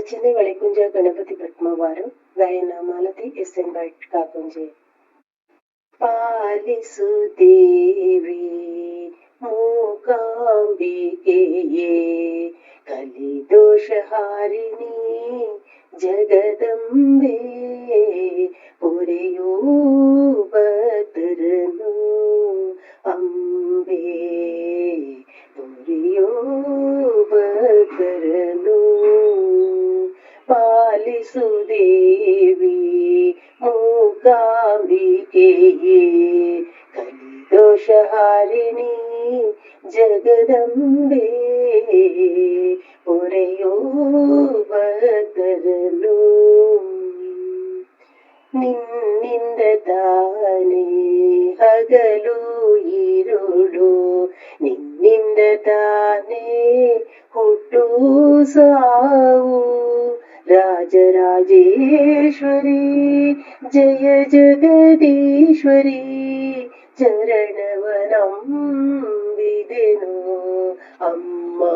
రచన వళికుంజ గణపతి భట్మవారు గాయన మాలతి ఎస్ఎన్ భట్ కాకుంజే. పాలిసు దేవి మూకాంబికేయే కలి దోషహారిణి జగదంబే పురయో అంబే పురయో ಭದ್ರನು ಪಾಲಿಸು ದೇವಿ ಮೂಕಾಂಬಿಕೆಯೇ ಕಲಿದೋಷ ಹಾರಿಣಿ ಜಗದಂಬೆ ಪೊರೆಯೋ ಭದ್ರನು ನಿನ್ನಿಂದ ತಾನೇ ಹಗಲು ಇರುಳು ನಿನ್ನಿಂದ ತಾನೇ ಹುಟ್ಟು ಸಾವು राजराजेश्वरी जय जगदीश्वरी चरणवनं विदिनो अम्मा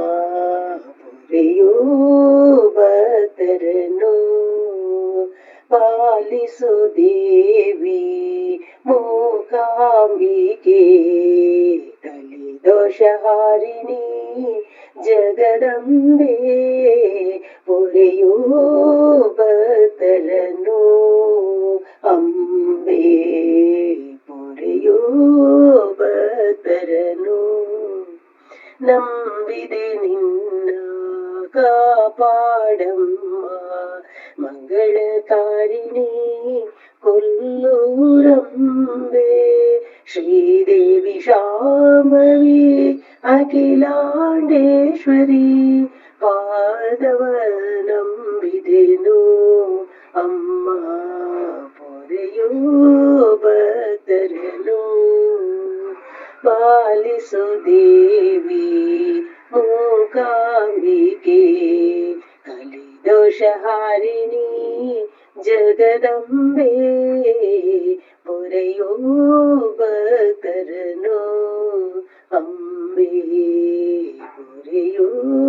पुरियो भक्तरनु पालिसु देवी मूकाम्बिके कलिदोषहारिणी ಜಗದಂಬೆ ಪೊರೆಯೋ ಭಕ್ತರನು ಅಂಬೆ ಪೊರೆಯೋ ಭಕ್ತರನು ನಂಬಿದೆ ನಿನ್ನ ಕಾಪಾಡಮ್ಮ ಮಂಗಳಕಾರಿಣಿ ಕೊಲ್ಲೂರಂಬೆ ಶ್ರೀದೇವಿ ಶಾಂಭವಿ ಅಖಿಲಾಂಡೇಶ್ವರಿ അഖിലാണ്ടേശ്വരി പാദവലംബിതേനു അമ്മ പൊരയോ ഭക്തരനു. പാലിസു ദേവി മൂകാംബികെ കലിദോഷഹാരിണി ജഗദംബേ. പൊരയോ ഭക്തരനോ. you.